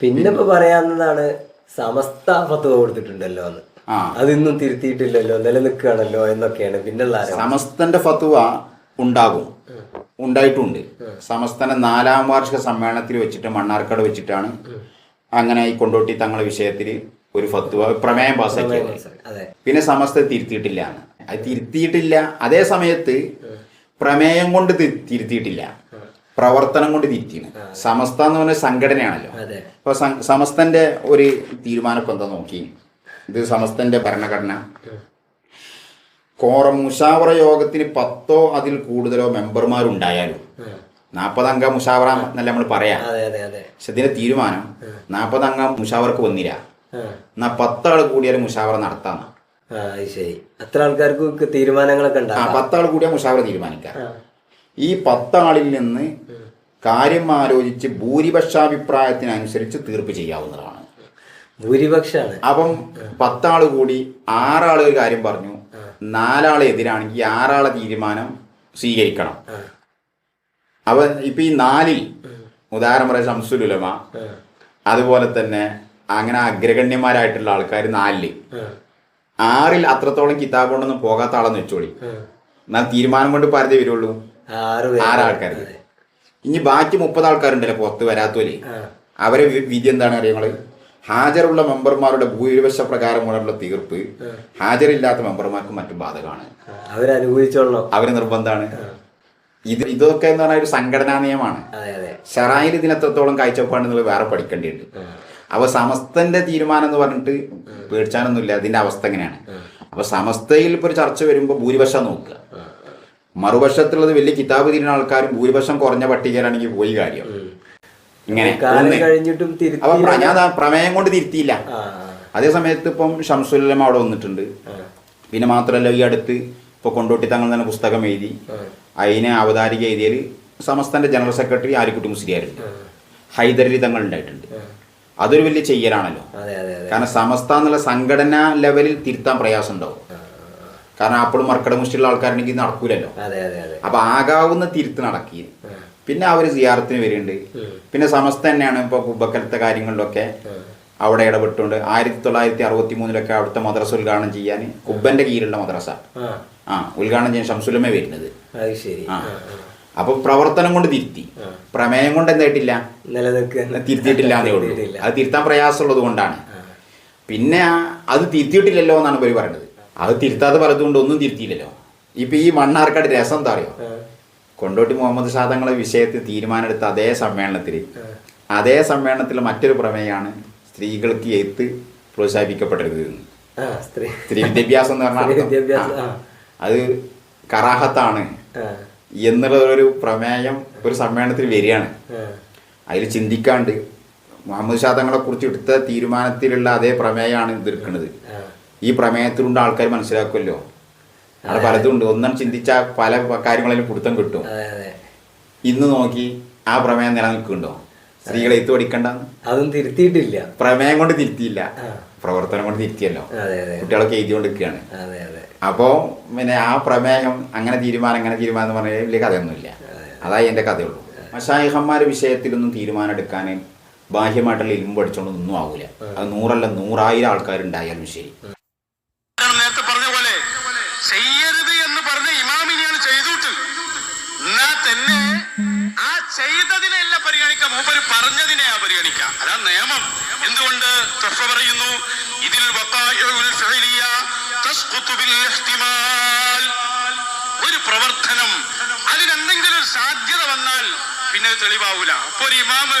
പിന്നെ ഇപ്പൊ പറയാവുന്നതാണ് സമസ്ത ഫത്വ കൊടുത്തിട്ടുണ്ടല്ലോ എന്ന്. അതിന്നും തിരുത്തിയിട്ടില്ലല്ലോ നിലനിൽക്കുകയാണല്ലോ എന്നൊക്കെയാണ് പിന്നുള്ള ആരോ സമസ്തന്റെ ഫത്വ ഉണ്ടാകും. ഉണ്ടായിട്ടുണ്ട്. സമസ്തന്റെ നാലാം വാർഷിക സമ്മേളനത്തിൽ വെച്ചിട്ട് മണ്ണാർക്കാട് വെച്ചിട്ടാണ് അങ്ങനെ ഈ കൊണ്ടോട്ടി തങ്ങളെ വിഷയത്തിൽ ഒരു ഫത്വ പ്രമേയം പാസ്സാക്കിയത് പിന്നെ സമസ്ത തിരുത്തിയിട്ടില്ല അത് തിരുത്തിയിട്ടില്ല. അതേ സമയത്ത് പ്രമേയം കൊണ്ട് തിരുത്തിയിട്ടില്ല. പ്രവർത്തനം കൊണ്ട് തിരുത്തിയാണ് സമസ്ത എന്ന് പറഞ്ഞ സംഘടനയാണല്ലോ. അപ്പൊ സമസ്തന്റെ ഒരു തീരുമാനം എന്താ നോക്കി? ഇത് സമസ്തന്റെ ഭരണഘടന. കോറ മുഷാവറ യോഗത്തിന് പത്തോ അതിൽ കൂടുതലോ മെമ്പർമാരുണ്ടായാലും നാൽപ്പതംഗ മുഷാവറ എന്നല്ല നമ്മൾ പറയാം? പക്ഷെ ഇതിന്റെ തീരുമാനം നാൽപ്പതംഗ മുഷാവർക്ക് വന്നില്ല. എന്നാ പത്താൾ കൂടിയാലും മുഷാവറ നടത്താം ആ അത് ശരി. അത്ര ആൾക്കാർക്ക് തീരുമാനങ്ങളൊക്കെ ആ ഉണ്ടാവും പത്താൾ കൂടിയാൽ മുഷാവറ തീരുമാനിക്കാം ഈ പത്താളിൽ നിന്ന് കാര്യം ആലോചിച്ച് ഭൂരിപക്ഷാഭിപ്രായത്തിനനുസരിച്ച് തീർപ്പ് ചെയ്യാവുന്നതാണ്. ഭൂരിപക്ഷമാണ് അപ്പം പത്താൾ കൂടി ആറാൾ ഒരു കാര്യം പറഞ്ഞു. നാലാൾ എതിരാണെങ്കിൽ ആറാളെ തീരുമാനം സ്വീകരിക്കണം. അപ്പൊ ഇപ്പൊ ഈ നാലിൽ ഉദാഹരണം പറയാം ശംസുലുലമ അതുപോലെ തന്നെ അങ്ങനെ അഗ്രഗണ്യന്മാരായിട്ടുള്ള ആൾക്കാർ നാലിൽ ആറിൽ അത്രത്തോളം കിതാബ് കൊണ്ടൊന്നും പോകാത്ത ആളെന്ന് വെച്ചോളി. എന്നാൽ തീരുമാനം കൊണ്ട് പരിധി വരുള്ളൂ? ആറ് ഇനി ബാക്കി മുപ്പത് ആൾക്കാരുണ്ടല്ലോ പുറത്ത് വരാത്തോലേ അവരെ വിധി എന്താണ് അറിയങ്ങൾ ഹാജറുള്ള മെമ്പർമാരുടെ ഭൂരിപക്ഷ പ്രകാരമുള്ള തീർപ്പ് ഹാജരില്ലാത്ത മെമ്പർമാർക്ക് മറ്റു ബാധകമാണ്. അവരനുഭവിച്ചോളൂ അവർ നിർബന്ധമാണ് ഇത് ഇതൊക്കെ എന്ന് പറഞ്ഞാൽ ഒരു സംഘടനാ നിയമമാണ്. ഷറായിൽ ഇതിന് എത്രത്തോളം കാഴ്ചപ്പാടെന്നുള്ളത് വേറെ പഠിക്കേണ്ടിയുണ്ട്. അപ്പൊ സമസ്തന്റെ തീരുമാനം എന്ന് പറഞ്ഞിട്ട് പേടിച്ചാനൊന്നുമില്ല അതിന്റെ അവസ്ഥ എങ്ങനെയാണ്? അപ്പൊ സമസ്തയിൽ ഇപ്പൊ ഒരു ചർച്ച വരുമ്പോൾ ഭൂരിപക്ഷം നോക്കുക. മറുപക്ഷത്തുള്ളത് വലിയ കിതാബ് തിരിഞ്ഞ ആൾക്കാരും ഭൂരിപക്ഷം കുറഞ്ഞ പട്ടികയിലാണെങ്കിൽ പോയി കാര്യം. ഇങ്ങനെ കഴിഞ്ഞിട്ടും അപ്പൊ ഞാൻ പ്രമേയം കൊണ്ട് തിരുത്തിയില്ല. അതേ സമയത്ത് ഇപ്പം ഷംസുല്ലം അവിടെ വന്നിട്ടുണ്ട്. പിന്നെ മാത്രമല്ല ഈ അടുത്ത് ഇപ്പൊ കൊണ്ടോട്ടി തങ്ങൾ തന്നെ പുസ്തകം എഴുതി. അതിനെ അവതാരിക എഴുതിയതിൽ സമസ്തന്റെ ജനറൽ സെക്രട്ടറി ആലിക്കുട്ടി മുസ്ലിയായിരുന്നു ഹൈദരലി തങ്ങൾ ഉണ്ടായിട്ടുണ്ട്. അതൊരു വലിയ ചെയ്യലാണല്ലോ. കാരണം സമസ്ത എന്നുള്ള സംഘടനാ ലെവലിൽ തിരുത്താൻ പ്രയാസം ഉണ്ടാവും കാരണം അപ്പോഴും മർക്കട മുഷ്ടിയുള്ള ആൾക്കാരുണ്ടെങ്കിൽ നടക്കൂലല്ലോ. അപ്പൊ ആകാവുന്ന തിരുത്ത് നടക്കി. പിന്നെ അവർ സിയാറത്തിന് വരുന്നുണ്ട് പിന്നെ സമസ്ത തന്നെയാണ് ഇപ്പൊ കുബക്കലത്തെ കാര്യങ്ങളിലൊക്കെ അവിടെ ഇടപെട്ടുകൊണ്ട് ആയിരത്തി തൊള്ളായിരത്തി അറുപത്തി മൂന്നിലൊക്കെ അവിടുത്തെ മദ്രസ ഉദ്ഘാടനം ചെയ്യാൻ കുബ്ബന്റെ കീഴിലുള്ള മദ്രസ. ആ. ഉദ്ഘാടനം ചെയ്യാൻ ശംസുലമേ വരുന്നത്. ആ. അപ്പൊ പ്രവർത്തനം കൊണ്ട് തിരുത്തി. പ്രമേയം കൊണ്ട് എന്തായിട്ടില്ല തിരുത്തിയിട്ടില്ല എന്നേ ഉള്ളൂ. അത് തിരുത്താൻ പ്രയാസമുള്ളത് കൊണ്ടാണ്. പിന്നെ അത് തിരുത്തിയിട്ടില്ലല്ലോ എന്നാണ് ഇവർ പറയുന്നത്. അത് തിരുത്താതെ പലതുകൊണ്ട് ഒന്നും തിരുത്തിയില്ലല്ലോ. ഇപ്പൊ ഈ മണ്ണാർക്കാട് രസം എന്താ അറിയോ? കൊണ്ടോട്ടി മുഹമ്മദ് ഷാ തങ്ങളെ വിഷയത്തിൽ തീരുമാനമെടുത്ത അതേ സമ്മേളനത്തിൽ അതേ സമ്മേളനത്തിൽ മറ്റൊരു പ്രമേയമാണ് സ്ത്രീകൾക്ക് എഴുത്ത് പ്രോത്സാഹിപ്പിക്കപ്പെടരുത് സ്ത്രീ. വിദ്യാഭ്യാസം എന്ന് പറഞ്ഞാൽ. അത് കറാഹത്താണ്. എന്നുള്ളൊരു എന്നുള്ള ഒരു പ്രമേയം ഒരു സമ്മേളനത്തിൽ വരികയാണ്. അതിൽ ചിന്തിക്കാണ്ട് മുഹമ്മദ് ഷാ തങ്ങളെ കുറിച്ച് എടുത്ത തീരുമാനത്തിലുള്ള അതേ പ്രമേയമാണ് ഇത് എടുക്കുന്നത് ഈ പ്രമേയത്തിലുണ്ട് ആൾക്കാർ മനസ്സിലാക്കുമല്ലോ അവിടെ പലതും ഉണ്ട് ഒന്നും ചിന്തിച്ചാൽ പല കാര്യങ്ങളിലും പിടുത്തം കിട്ടും. ഇന്ന് നോക്കി ആ പ്രമേയം നിലനിൽക്കുന്നുണ്ടോ? സ്ത്രീകളെ എത്തു പഠിക്കണ്ടെന്ന്? അതും തിരുത്തിയിട്ടില്ല. പ്രമേയം കൊണ്ട് തിരുത്തിയില്ല. പ്രവർത്തനം കൊണ്ട് തിരുത്തിയല്ലോ. കുട്ടികളൊക്കെ എഴുതിക്കൊണ്ടിരിക്കുകയാണ്. അപ്പോൾ പിന്നെ ആ പ്രമേയം അങ്ങനെ തീരുമാനം അങ്ങനെ തീരുമാനം എന്ന് പറഞ്ഞാൽ വലിയ കഥയൊന്നുമില്ല. അതായി എന്റെ കഥയുള്ളൂ. മഷായിഹന്മാരുടെ വിഷയത്തിലൊന്നും തീരുമാനം എടുക്കാൻ ബാഹ്യമായിട്ടുള്ള ഇരുമ്പ് പഠിച്ചോണ്ടൊന്നും ആവൂല. അത് നൂറല്ല നൂറായിരം ആൾക്കാരുണ്ടായാലും ശരി ഞാൻ നേരത്തെ പറഞ്ഞ പോലെ ചെയ്യരുത് എന്ന് പറഞ്ഞ ഇമാമിനെയാണ് ചെയ്തിട്ട് എന്നാ തന്നെ ആ ചെയ്തതിനെയല്ല പരിഗണിക്കാം മൂപ്പര് പറഞ്ഞതിനെയാ പരിഗണിക്കാം. അതാ നിയമം. എന്തുകൊണ്ട്? തൊഫ പറയുന്നു ഇതിൽ. ഒരു പ്രവർത്തനം അതിനെന്തെങ്കിലും ഒരു സാധ്യത വന്നാൽ പിന്നെ തെളിവാവൂല. അപ്പൊ ഒരു ഇമാമ്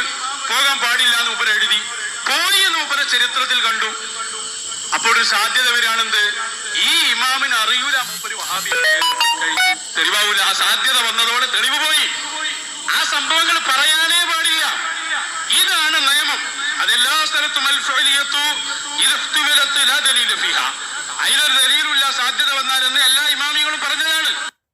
പോകാൻ പാടില്ല എന്ന് മൂപ്പര് എഴുതി. പോയി എന്ന് മൂപ്പരെ ചരിത്രത്തിൽ കണ്ടു. അപ്പോൾ ഒരു സാധ്യത വരികയാണെന്ത്? ഈ ഇമാമിന് അറിയൂല മൂപ്പര് വഹാബി തെളിവാവൂല. ആ സാധ്യത വന്നതോടെ തെളിവ് പോയി. സംഭവങ്ങൾ പറയാനേ പാടില്ല. ഇതാണ് നിയമം. അതെല്ലാ സ്ഥലത്തും അതിനൊരു ദലീലുമില്ല സാധ്യത വന്നാലെന്ന് എല്ലാ ഇമാമികളും പറഞ്ഞതാണ്.